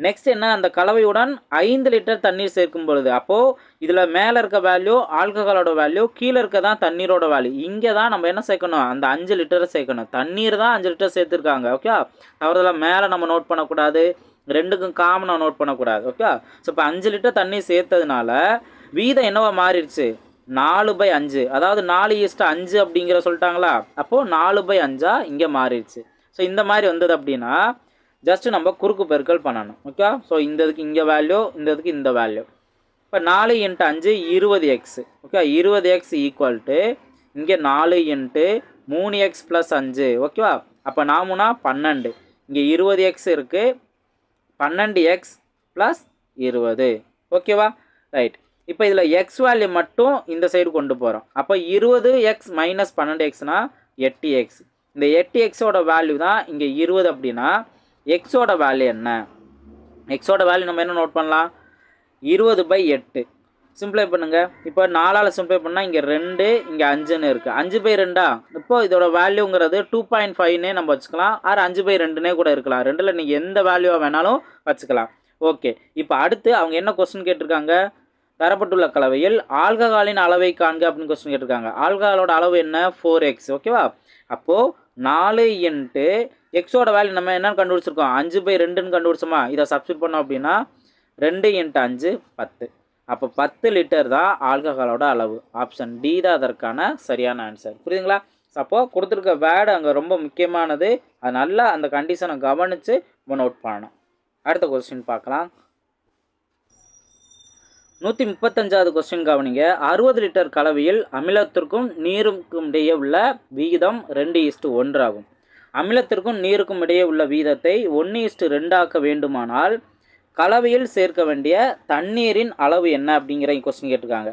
நெக்ஸ்ட் என்ன? அந்த கலவையுடன் ஐந்து லிட்டர் தண்ணீர் சேர்க்கும் பொழுது. அப்போது இதில் மேலே இருக்க வேல்யூ ஆல்கஹாலோட வேல்யூ கீழே இருக்க தான் தண்ணீரோட வேல்யூ இங்கே தான் நம்ம என்ன சேர்க்கணும்? அந்த அஞ்சு லிட்டரை சேர்க்கணும். தண்ணீர் தான் அஞ்சு லிட்டர் சேர்த்துருக்காங்க. ஓகே தவறுதெல்லாம் மேலே நம்ம நோட் பண்ணக்கூடாது. ரெண்டுக்கும் காமனாக நோட் பண்ணக்கூடாது. ஓகே ஸோ இப்போ அஞ்சு லிட்டர் தண்ணி சேர்த்ததுனால வீதம் என்னவா மாறிடுச்சு? நாலு பை அஞ்சு. அதாவது நாலு ஈஸ்ட்டு அஞ்சு அப்படிங்கிற சொல்லிட்டாங்களா? அப்போது நாலு பை அஞ்சா இங்கே மாறிடுச்சு. ஸோ இந்த மாதிரி வந்தது அப்படின்னா ஜஸ்ட்டு நம்ம குறுக்கு பெருக்கல் பண்ணணும். ஓகே ஸோ இந்த இதுக்கு இங்கே வேல்யூ இந்த இதுக்கு இந்த வேல்யூ இப்போ நாலு இன்ட்டு அஞ்சு இருபது எக்ஸு. ஓகே இருபது எக்ஸ் ஈக்குவல் டு இங்கே நாலு இன்ட்டு மூணு எக்ஸ் ப்ளஸ் அஞ்சு. ஓகேவா அப்போ நாமுனா பன்னெண்டு. இங்கே இருபது எக்ஸ் இருக்குது பன்னெண்டு எக்ஸ் ப்ளஸ் இருபது. ஓகேவா ரைட் இப்போ இதில் எக்ஸ் வேல்யூ மட்டும் இந்த சைடு கொண்டு போகிறோம் அப்போ இருபது எக்ஸ் மைனஸ் பன்னெண்டு எக்ஸ்னால் எட்டு எக்ஸ் இந்த எட்டு எக்ஸோட வேல்யூ தான் இங்கே இருபது அப்படின்னா எக்ஸோட வேல்யூ என்ன? எக்ஸோட வேல்யூ நம்ம என்ன நோட் பண்ணலாம்? இருபது பை எட்டு. சிம்ப்ளை பண்ணுங்கள் இப்போ நாலால் சிம்ப்ளை பண்ணால் இங்கே ரெண்டு இங்கே அஞ்சுன்னு இருக்குது அஞ்சு பை ரெண்டா? இப்போ இதோட வேல்யூங்கிறது டூ பாயிண்ட் ஃபைவ்னே நம்ம வச்சுக்கலாம். ஆறு அஞ்சு பை ரெண்டுனே கூட இருக்கலாம். ரெண்டில் நீங்கள் எந்த வேல்யூவாக வேணாலும் வச்சுக்கலாம். ஓகே இப்போ அடுத்து அவங்க என்ன கொஸ்டின் கேட்டிருக்காங்க? தரப்பட்டுள்ள கலவையில் ஆல்கஹாலின் அளவை காண்க அப்படின்னு கொஸ்டின் கேட்டிருக்காங்க. ஆல்கஹாலோட அளவு என்ன? ஃபோர் எக்ஸ் ஓகேவா அப்போது நாலு இன்ட்டு எக்ஸோட வேல்யூ நம்ம என்னென்னு கண்டுபிடிச்சிருக்கோம். அஞ்சு பை ரெண்டுன்னு கண்டுபிடிச்சோமா? இதை சப்ஸ்டியூட் பண்ணோம் அப்படின்னா ரெண்டு இன்ட்டு அஞ்சு பத்து. அப்போ பத்து லிட்டர் தான் ஆல்கஹாலோட அளவு. ஆப்ஷன் டி தான் அதற்கான சரியான ஆன்சர் புரியுதுங்களா? அப்போது கொடுத்துருக்க வேர்டு அங்கே ரொம்ப முக்கியமானது. அது நல்லா அந்த கண்டிஷனை கவனித்து நம்ம நோட் பண்ணணும். அடுத்த கொஸ்டின் பார்க்கலாம். நூற்றி முப்பத்தஞ்சாவது கொஸ்டின் கவனிங்க. அறுபது லிட்டர் கலவையில் அமிலத்திற்கும் நீருக்கும் இடையே உள்ள விகிதம் ரெண்டு இஸ்டு ஒன்றாகும் அமிலத்திற்கும் நீருக்கும் இடையே உள்ள வீதத்தை ஒன்று இஸ்டு ரெண்டாக்க வேண்டுமானால் கலவையில் சேர்க்க வேண்டிய தண்ணீரின் அளவு என்ன அப்படிங்கிற கொஸ்டின் கேட்டிருக்காங்க.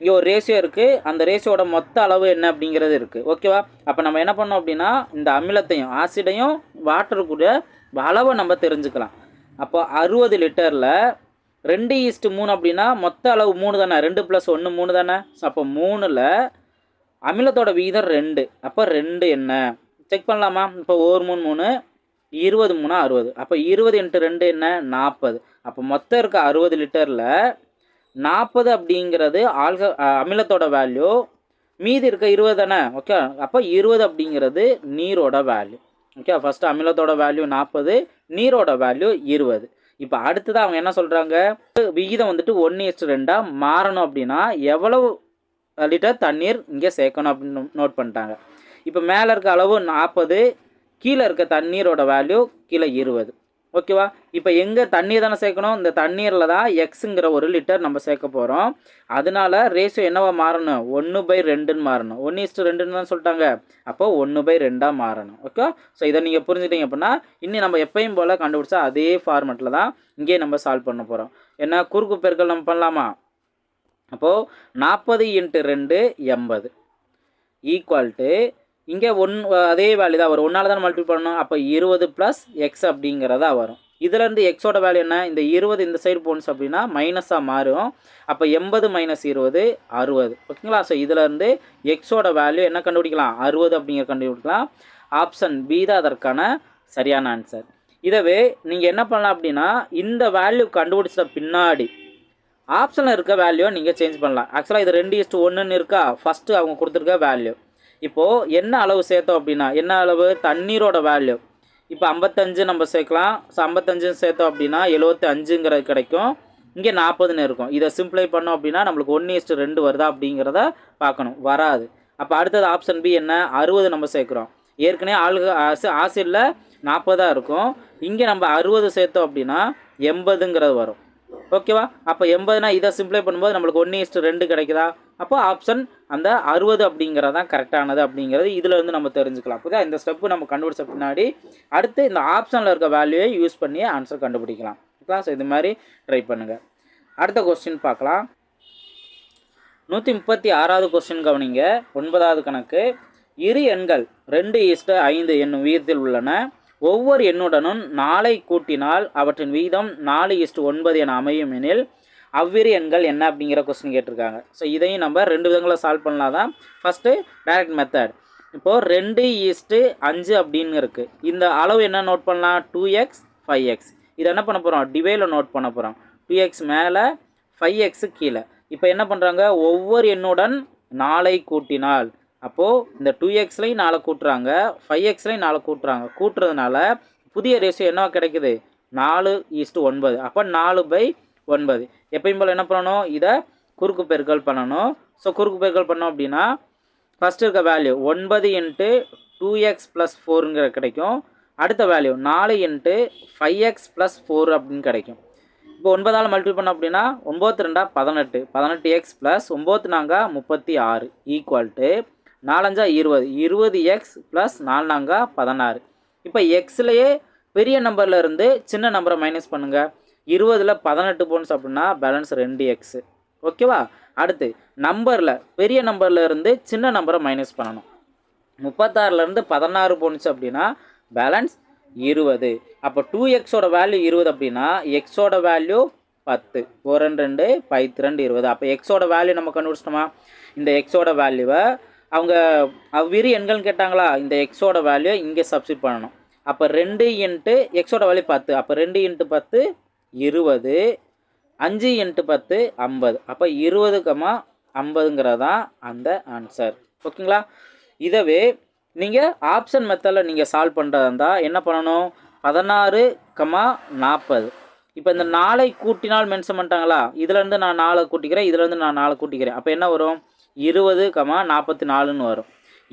இங்கே ஒரு ரேஷியோ இருக்குது அந்த ரேஷியோட மொத்த அளவு என்ன அப்படிங்கிறது இருக்குது ஓகேவா அப்போ நம்ம என்ன பண்ணோம் அப்படின்னா இந்த அமிலத்தையும் ஆசிடையும் வாட்டருக்குடைய அளவை நம்ம தெரிஞ்சுக்கலாம். அப்போ அறுபது லிட்டரில் ரெண்டு ஈஸ்ட்டு மூணு அப்படின்னா மொத்த அளவு மூணு தானே? ரெண்டு ப்ளஸ் ஒன்று மூணு தானே? ஸோ அப்போ மூணில் அமிலத்தோட விகிதம் ரெண்டு. அப்போ ரெண்டு என்ன? செக் பண்ணலாமா? இப்போ ஒரு மூணு மூணு இருபது மூணு அறுபது. அப்போ இருபது இன்ட்டு ரெண்டு என்ன? நாற்பது அப்போ மொத்தம் இருக்க அறுபது லிட்டரில் நாற்பது அப்படிங்கிறது ஆல்க அமிலத்தோட வேல்யூ மீதி இருக்க இருபது தானே? ஓகே அப்போ இருபது அப்படிங்கிறது நீரோட வேல்யூ ஓகே ஃபஸ்ட்டு அமிலத்தோட வேல்யூ நாற்பது நீரோட வேல்யூ இருபது. இப்போ அடுத்தது அவங்க என்ன சொல்கிறாங்க விகிதம் வந்துட்டு ஒன்று எஸ்ட் ரெண்டாக மாறணும் அப்படின்னா எவ்வளவு லிட்டர் தண்ணீர் இங்கே சேர்க்கணும் அப்படின்னு நோட் பண்ணிட்டாங்க. இப்போ மேலே இருக்க அளவு நாற்பது கீழே இருக்க தண்ணீரோட வேல்யூ கீழே இருபது. ஓகேவா? இப்போ எங்கே தண்ணீர் தானே சேர்க்கணும்? இந்த தண்ணீரில் தான் எக்ஸுங்கிற ஒரு லிட்டர் நம்ம சேர்க்க போகிறோம் அதனால ரேஷியோ என்னவா மாறணும்? ஒன்று பை ரெண்டுன்னு மாறணும். ஒன்று இஸ்ட்டு ரெண்டுன்னு தான் சொல்லிட்டாங்க. அப்போ ஒன்று பை ரெண்டாக மாறணும். ஓகே? ஸோ இதை நீங்கள் புரிஞ்சுட்டீங்க அப்படின்னா இன்னும் நம்ம எப்பயும் போல் கண்டுபிடிச்சா அதே ஃபார்மெட்டில் தான் இங்கே நம்ம சால்வ் பண்ண போகிறோம் என்ன? குறுக்கு பெருக்கள் நம்ம பண்ணலாமா? அப்போது நாற்பது இன்ட்டு ரெண்டு எண்பது. ஈக்குவல் டு இங்கே ஒன் அதே வேல்யூ தான் வரும். ஒன்றால் தான் மல்டிபிள் பண்ணணும். அப்போ இருபது ப்ளஸ் எக்ஸ் அப்படிங்கிறதா வரும். இதுலேருந்து எக்ஸோட வேல்யூ என்ன? இந்த இருபது இந்த சைடு போன்ஸ் அப்படின்னா மைனஸாக மாறும். அப்போ எண்பது மைனஸ் இருபது அறுபது. ஓகேங்களா? ஸோ இதுலேருந்து எக்ஸோட வேல்யூ என்ன கண்டுபிடிக்கலாம்? அறுபது அப்படிங்கிற கண்டுபிடிக்கலாம். ஆப்ஷன் பி தான் அதற்கான சரியான ஆன்சர் இதவே நீங்கள் என்ன பண்ணலாம் அப்படின்னா இந்த வேல்யூ கண்டுபிடிச்ச பின்னாடி ஆப்ஷனில் இருக்க வேல்யூ நீங்கள் சேஞ்ச் பண்ணலாம். ஆக்சுவலாக இது ரெண்டு இஸ்ட்டு ஒன்றுன்னு இருக்கா? ஃபஸ்ட்டு அவங்க கொடுத்துருக்க வேல்யூ இப்போது என்ன அளவு சேர்த்தோம் அப்படின்னா என்ன அளவு? தண்ணீரோட வேல்யூ இப்போ ஐம்பத்தஞ்சு நம்ம சேர்க்கலாம். ஸோ ஐம்பத்தஞ்சு சேர்த்தோம் அப்படின்னா எழுபத்தி அஞ்சுங்கிறது கிடைக்கும். இங்கே நாற்பதுன்னு இருக்கும். இதை சிம்ப்ளை பண்ணோம் அப்படின்னா நம்மளுக்கு ஒன்று இஸ்ட்டு ரெண்டு வருதா அப்படிங்கிறத பார்க்கணும். வராது. அப்போ அடுத்தது ஆப்ஷன் பி என்ன? அறுபது நம்ம சேர்க்குறோம். ஏற்கனவே ஆளுக ஆசு ஆசிடில் நாற்பதாக இருக்கும். இங்கே நம்ம அறுபது சேர்த்தோம் அப்படின்னா எண்பதுங்கிறது வரும். ஓகேவா? அப்போ எண்பதுனா இதை சிம்ப்ளை பண்ணும்போது நம்மளுக்கு ஒன்று இஸ்ட்டு ரெண்டு கிடைக்குதா? அப்போ ஆப்ஷன் அந்த அறுபது அப்படிங்கிறது தான் கரெக்டானது அப்படிங்கிறது இதில் வந்து நம்ம தெரிஞ்சுக்கலாம். புரியுதா? இந்த ஸ்டெப்பு நம்ம கண்டுபிடிச்ச பின்னாடி அடுத்து இந்த ஆப்ஷனில் இருக்க வேல்யூவை யூஸ் பண்ணி ஆன்சர் கண்டுபிடிக்கலாம். ஓகேவா ஸோ இது மாதிரி ட்ரை பண்ணுங்கள் அடுத்த கொஸ்டின் பார்க்கலாம். நூற்றி முப்பத்தி ஆறாவது கொஸ்டின் கவனிங்க. ஒன்பதாவது கணக்கு. இரு எண்கள் ரெண்டு ஈஸ்ட்டு ஐந்து என்னும் விகிதத்தில் உள்ளன. ஒவ்வொரு எண்ணுடனும் நாளை கூட்டினால் அவற்றின் வீதம் நாலு ஈஸ்ட்டு ஒன்பது என அமையும் எனில் அவ்விரு எண்கள் என்ன அப்படிங்கிற கொஸ்டின் கேட்டிருக்காங்க. ஸோ இதையும் நம்ம ரெண்டு விதங்களை சால்வ் பண்ணலாம் தான் ஃபஸ்ட்டு டைரக்ட் மெத்தட் இப்போது ரெண்டு ஈஸ்ட்டு அஞ்சு அப்படின்னு இருக்குது இந்த அளவு என்ன நோட் பண்ணலாம்? டூ எக்ஸ் ஃபைவ் எக்ஸ் இதை என்ன பண்ண போகிறோம் டிவைல நோட் பண்ண போகிறோம் டூ எக்ஸ் மேலே ஃபைவ் எக்ஸு கீழே. இப்போ என்ன பண்ணுறாங்க ஒவ்வொரு எண்ணுடன் நாளை கூட்டினால் அப்போது இந்த டூ எக்ஸ்லையும் நாலு கூட்டுறாங்க ஃபைவ் எக்ஸ்லையும் நாலு கூட்டுறாங்க. கூட்டுறதுனால புதிய ரேஷியோ என்ன கிடைக்குது? நாலு ஈஸ்ட்டு ஒன்பது. அப்போ நாலு பை ஒன்பது. எப்பயும் போல் என்ன பண்ணணும்? இதை குறுக்கு பெருக்கல் பண்ணணும். ஸோ குறுக்கு பெருக்கல் பண்ணோம் அப்படின்னா ஃபஸ்ட்டு இருக்க வேல்யூ ஒன்பது இன்ட்டு டூ எக்ஸ் ப்ளஸ் ஃபோருங்கிற கிடைக்கும். அடுத்த வேல்யூ நாலு into five x plus four அப்படின்னு கிடைக்கும். இப்போ ஒன்பதால் மல்டிபிள் பண்ணோம் அப்படின்னா ஒம்பது ரெண்டா பதினெட்டு. பதினெட்டு எக்ஸ் ப்ளஸ் ஒம்பது நாங்கா முப்பத்தி ஆறு. ஈக்குவல் டு நாலஞ்சா இருபது. இருபது எக்ஸ் ப்ளஸ் நாலு நாங்கா பதினாறு. இப்போ எக்ஸ்லேயே பெரிய நம்பரில் இருந்து சின்ன நம்பரை மைனஸ் பண்ணுங்கள் இருபதில் பதினெட்டு போன்ஸ் அப்படின்னா பேலன்ஸ் ரெண்டு எக்ஸு ஓகேவா அடுத்து நம்பரில் பெரிய நம்பரில் இருந்து சின்ன நம்பரை மைனஸ் பண்ணணும். முப்பத்தாறுலேருந்து பதினாறு போன்ஸ் அப்படின்னா பேலன்ஸ் இருபது. அப்போ டூ எக்ஸோட வேல்யூ இருபது அப்படின்னா எக்ஸோட வேல்யூ பத்து. ஒரு ரெண்டு ரெண்டு பைத்து ரெண்டு இருபது. அப்போ எக்ஸோட வேல்யூ நம்ம கண்டுபிடிச்சிட்டோமா? இந்த எக்ஸோட வேல்யூவை அவங்க அவ்விரு எண்கள்னு கேட்டாங்களா இந்த எக்ஸோட வேல்யூ இங்கே சப்ஸ்டிட் பண்ணணும். அப்போ ரெண்டு இன்ட்டு எக்ஸோட வேல்யூ பத்து. அப்போ ரெண்டு இன்ட்டு பத்து இருபது. அஞ்சு இன்ட்டு பத்து ஐம்பது. அப்போ இருபது கமா ஐம்பதுங்கிறது தான் அந்த ஆன்சர் ஓகேங்களா? இதவே நீங்கள் ஆப்ஷன் மெத்தடில் நீங்கள் சால்வ் பண்ணுறதா இருந்தால் என்ன பண்ணணும்? பதினாறு கமா நாற்பது. இப்போ இந்த நாளை கூட்டினால் மென்ஷன் பண்ணிட்டாங்களா? இதுலேருந்து நான் நாளை கூட்டிக்கிறேன் இதுலேருந்து நான் நாளை கூட்டிக்கிறேன். அப்போ என்ன வரும்? இருபது கமா நாற்பத்தி நாலுன்னு வரும்.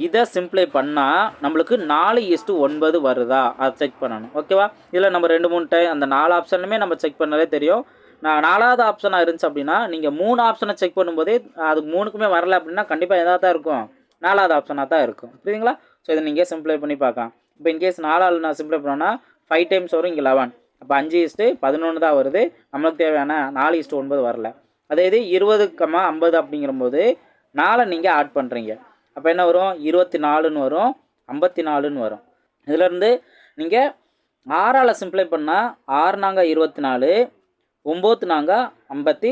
இதை சிம்ப்ளை பண்ணால் நம்மளுக்கு நாலு இஸ்ட்டு ஒன்பது வருதா? அதை செக் பண்ணணும். ஓகேவா இதில் நம்ம ரெண்டு மூணு டைம் அந்த நாலு ஆப்ஷனுமே நம்ம செக் பண்ணாலே தெரியும். நான் நாலாவது ஆப்ஷனாக இருந்துச்சு அப்படின்னா நீங்கள் மூணு ஆப்ஷனை செக் பண்ணும்போதே அது மூணுக்குமே வரல அப்படின்னா கண்டிப்பாக எதாக தான் இருக்கும். நாலாவது ஆப்ஷனாக தான் இருக்கும். புரியுதுங்களா? ஸோ இதை நீங்கள் சிம்ப்ளை பண்ணி பார்க்கலாம். இப்போ இன்கேஸ் நாலாவது நான் சிம்ப்ளை பண்ணோன்னா ஃபைவ் டைம்ஸ் வரும் இங்கே லெவன் அப்போ அஞ்சு இஸ்ட்டு பதினொன்று தான் வருது. நம்மளுக்கு தேவையான நாலு இஸ்ட்டு ஒன்பது வரல. அதே இது இருபது கம்மா ஐம்பது அப்படிங்கிறபோது நாலை நீங்கள் ஆட் பண்ணுறீங்க அப்போ என்ன வரும்? இருபத்தி நாலுன்னு வரும். ஐம்பத்தி நாலுன்னு வரும். இதிலேருந்து நீங்கள் ஆறால் சிம்ப்ளை பண்ணால் ஆறு நாங்கள் இருபத்தி நாலு ஒம்பது நாங்கள் ஐம்பத்தி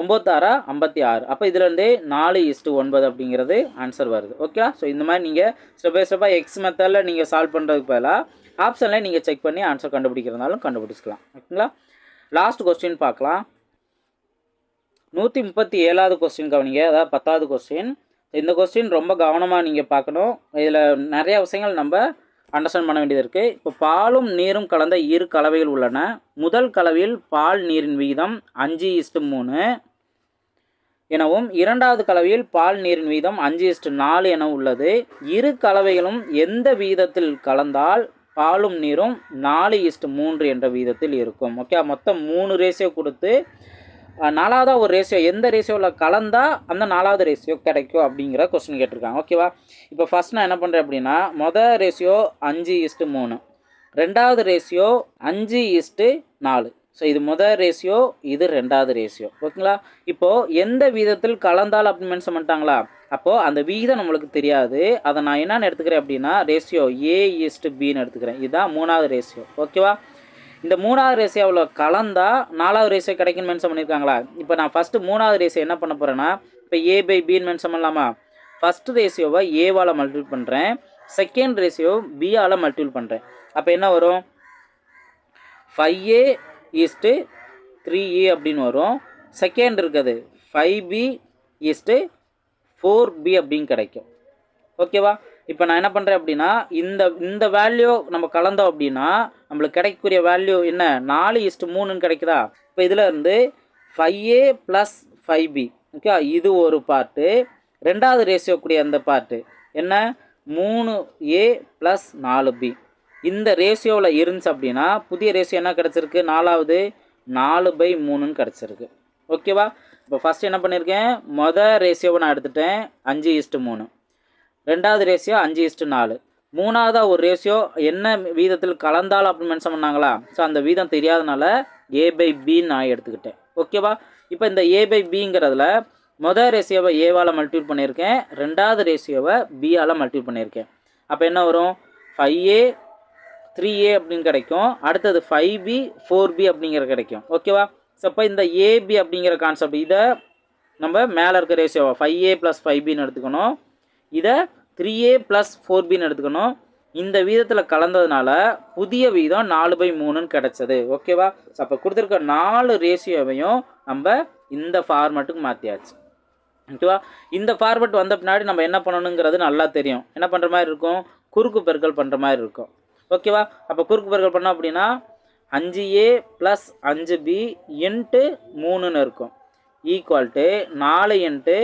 ஒம்பத்தாறா ஐம்பத்தி ஆறு. அப்போ இதுலேருந்தே நாலு இஸ்டு ஒன்பது அப்படிங்கிறது ஆன்சர் வருது. ஓகே ஸோ இந்த மாதிரி நீங்கள் ஸ்டெப் பை ஸ்டெப்பாக எக்ஸ் மெத்தடில் நீங்கள் சால்வ் பண்ணுறதுக்கு பதிலாக ஆப்ஷனில் நீங்கள் செக் பண்ணி ஆன்சர் கண்டுபிடிக்கிறதுனாலும் கண்டுபிடிச்சிக்கலாம். ஓகேங்களா? லாஸ்ட் கொஸ்டின் பார்க்கலாம். நூற்றி முப்பத்தி ஏழாவது கொஸ்டின் கவனிங்க. அதாவது பத்தாவது கொஸ்டின் இந்த கொஸ்டின் ரொம்ப கவனமாக நீங்கள் பார்க்கணும். இதில் நிறையா விஷயங்கள் நம்ம அண்டர்ஸ்டாண்ட் பண்ண வேண்டியது இருக்குது இப்போ பாலும் நீரும் கலந்த இரு கலவைகள் உள்ளன. முதல் கலவையில் பால் நீரின் விகிதம் அஞ்சு இஸ்டு மூணு எனவும் இரண்டாவது கலவையில் பால் நீரின் வீதம் அஞ்சு இஸ்டு நாலு என உள்ளது. இரு கலவைகளும் எந்த வீதத்தில் கலந்தால் பாலும் நீரும் நாலு இஸ்டு மூன்று என்ற வீதத்தில் இருக்கும். ஓகே மொத்தம் மூணு ரேஷியோ கொடுத்து நாலாவதாக ஒரு ரேஷியோ எந்த ரேஷியோவில் கலந்தால் அந்த நாலாவது ரேஷியோ கிடைக்கும் அப்படிங்கிற கொஸ்டின் கேட்டிருக்காங்க. ஓகேவா இப்போ ஃபஸ்ட் நான் என்ன பண்ணுறேன் அப்படின்னா மொதல் ரேஷியோ அஞ்சு இஸ்ட்டு மூணு. ரெண்டாவது ரேஷியோ அஞ்சு இஸ்ட்டு நாலு. ஸோ இது முதல் ரேஷியோ இது ரெண்டாவது ரேஷியோ ஓகேங்களா இப்போது எந்த விதத்தில் கலந்தால் அப்படின்னு மென்ஷன் பண்ணிட்டாங்களா? அப்போது அந்த விகிதம் நம்மளுக்கு தெரியாது. அதை நான் என்னென்னு எடுத்துக்கிறேன் அப்படின்னா ரேஷியோ ஏ இஸ்ட்டு பின்னு எடுத்துக்கிறேன். இதுதான் மூணாவது ரேஷியோ ஓகேவா இந்த மூணாவது ரேஷியோவில் கலந்தா நாலாவது ரேஷியோ கிடைக்குன்னு மென்ஷன் பண்ணியிருக்காங்களா? இப்போ நான் ஃபஸ்ட்டு மூணாவது ரேஷியோ என்ன பண்ண போகிறேன்னா இப்போ ஏ பை பின்னு மென்ஷன் பண்ணலாமா? ஃபஸ்ட்டு ரேஷியோவை ஏவால் மல்டிபிள் பண்ணுறேன் செகண்ட் ரேஷியோ பியால் மல்டிபிள் பண்ணுறேன் அப்போ என்ன வரும்? Five A is to three A அப்படின்னு வரும். செகண்ட் இருக்குது. Five B is to four B அப்படின்னு கிடைக்கும். ஓகேவா இப்போ நான் என்ன பண்ணுறேன் அப்படின்னா இந்த இந்த வேல்யூ நம்ம கலந்தோம் அப்படின்னா நம்மளுக்கு கிடைக்கக்கூடிய வேல்யூ என்ன? நாலு இஸ்ட்டு மூணுன்னு கிடைக்குதா? இப்போ இதில் இருந்து five A plus five B okay இது ஒரு பார்ட்டு ரெண்டாவது ரேஷியோ கூடிய அந்த பார்ட்டு என்ன? மூணு ஏ ப்ளஸ் நாலு பி இந்த ரேஷியோவில் இருந்துச்சு அப்படின்னா புதிய ரேஷியோ என்ன கிடச்சிருக்கு? நாலாவது நாலு பை மூணுன்னு கிடச்சிருக்கு. ஓகேவா இப்போ ஃபஸ்ட் என்ன பண்ணியிருக்கேன் மொதல் ரேஷியோவை நான் எடுத்துட்டேன். அஞ்சு இஸ்ட்டு மூணு. ரெண்டாவது ரேஷியோ அஞ்சு இஸ்ட்டு நாலு. மூணாவதாக ஒரு ரேஷியோ என்ன வீதத்தில் கலந்தால் அப்படின்னு மென்ஷன் பண்ணாங்களா? ஸோ அந்த வீதம் தெரியாதனால ஏ பை பின்னு நான் எடுத்துக்கிட்டேன். ஓகேவா இப்போ இந்த ஏ பை பிங்கிறதுல மொதல் ரேஷியோவை ஏவால் மல்டிபிள் பண்ணியிருக்கேன். ரெண்டாவது ரேஷியோவை பியால் மல்டிபிள் பண்ணியிருக்கேன். அப்போ என்ன வரும்? ஃபைவ் ஏ த்ரீ ஏ அப்படின்னு கிடைக்கும். அடுத்தது ஃபைவ் பி ஃபோர் பி அப்படிங்கிற கிடைக்கும். ஓகேவா ஸோ இப்போ இந்த ஏபி அப்படிங்கிற கான்செப்ட் இதை நம்ம மேலே இருக்க ரேஷியோவை ஃபைவ் ஏ ப்ளஸ் ஃபைவ் பின்னு எடுத்துக்கணும். இதை த்ரீ ஏ ப்ளஸ் ஃபோர் பின்னு எடுத்துக்கணும். இந்த வீதத்தில் கலந்ததுனால புதிய வீதம் நாலு பை மூணுன்னு கிடச்சது. ஓகேவா ஸோ அப்போ கொடுத்துருக்க நாலு ரேஷியோவையும் நம்ம இந்த ஃபார்மேட்டுக்கு மாற்றியாச்சு ஓகேவா இந்த ஃபார்மேட் வந்த பின்னாடி நம்ம என்ன பண்ணணுங்கிறது நல்லா தெரியும். என்ன பண்ணுற மாதிரி இருக்கும்? குறுக்கு பெருக்கல் பண்ணுற மாதிரி இருக்கும். ஓகேவா அப்போ குறுக்கு பெருக்கல் பண்ணோம் அப்படின்னா அஞ்சு ஏ ப்ளஸ் அஞ்சு பி இன்ட்டு மூணுன்னு இருக்கும். ஈக்குவல் நாலு இன்ட்டு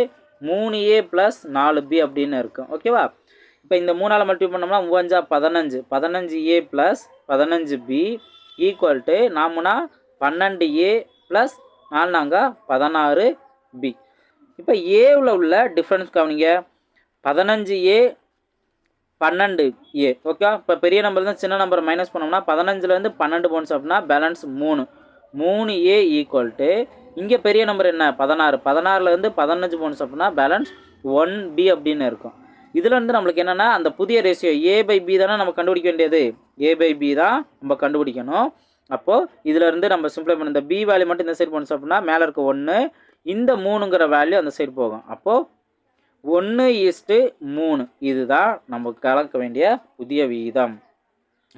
மூணு ஏ ப்ளஸ் நாலு பி அப்படின்னு இருக்கும். ஓகேவா இப்போ இந்த மூணால் மல்டிபிள் பண்ணோம்னா மூவஞ்சா பதினஞ்சு. பதினஞ்சு ஏ ப்ளஸ் பதினஞ்சு பி ஈக்குவல் டு நாமுனா பன்னெண்டு ஏ ப்ளஸ் நாலு நாங்கள் பதினாறு பி இப்போ ஏவில் உள்ள டிஃப்ரென்ஸ் கவனிங்க. பதினஞ்சு ஏ பன்னெண்டு ஏ ஓகே இப்போ பெரிய நம்பர் தான் சின்ன நம்பர் மைனஸ் பண்ணோம்னா பதினஞ்சுலேருந்து பன்னெண்டு போன்ஸ் அப்படின்னா பேலன்ஸ் மூணு. மூணு ஏ ஈக்குவல் டு இங்கே பெரிய நம்பர் என்ன? பதினாறு. பதினாறுலேருந்து பதினஞ்சு போனஸ் அப்படின்னா பேலன்ஸ் ஒன் பி அப்படின்னு இருக்கும். இதுலேருந்து நம்மளுக்கு என்னென்னா அந்த புதிய ரேஷியோ ஏ பை பி தானே நம்ம கண்டுபிடிக்க வேண்டியது? ஏ பை பி தான் நம்ம கண்டுபிடிக்கணும். அப்போது இதிலேருந்து நம்ம சிம்பிளை பண்ண இந்த பி வேல்யூ மட்டும் இந்த சைடு போனோம் அப்படின்னா மேலே இருக்க ஒன்று இந்த மூணுங்கிற வேல்யூ அந்த சைடு போகும். அப்போது ஒன்று ஈஸ்ட்டு மூணு. இதுதான் நம்ம கலக்க வேண்டிய புதிய வீதம்.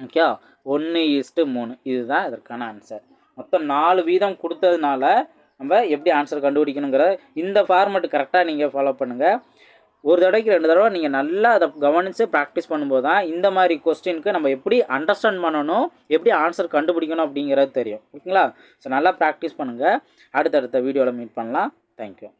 ஓகே ஒன்று ஈஸ்ட்டு மூணு. இதுதான் இதற்கான ஆன்சர் மொத்தம் நாலு வீதம் கொடுத்ததுனால நம்ம எப்படி ஆன்சர் கண்டுபிடிக்கணுங்கிற இந்த ஃபார்மெட் கரெக்டாக நீங்கள் ஃபாலோ பண்ணுங்கள் ஒரு தடவைக்கு ரெண்டு தடவை நீங்கள் நல்லா அதை கவனித்து ப்ராக்டிஸ் பண்ணும்போது தான் இந்த மாதிரி கொஸ்டினுக்கு நம்ம எப்படி அண்டர்ஸ்டாண்ட் பண்ணணும் எப்படி ஆன்சர் கண்டுபிடிக்கணும் அப்படிங்கிறது தெரியும். ஓகேங்களா? ஸோ நல்லா ப்ராக்டிஸ் பண்ணுங்கள் அடுத்தடுத்த வீடியோவில் மீட் பண்ணலாம். தேங்க்யூ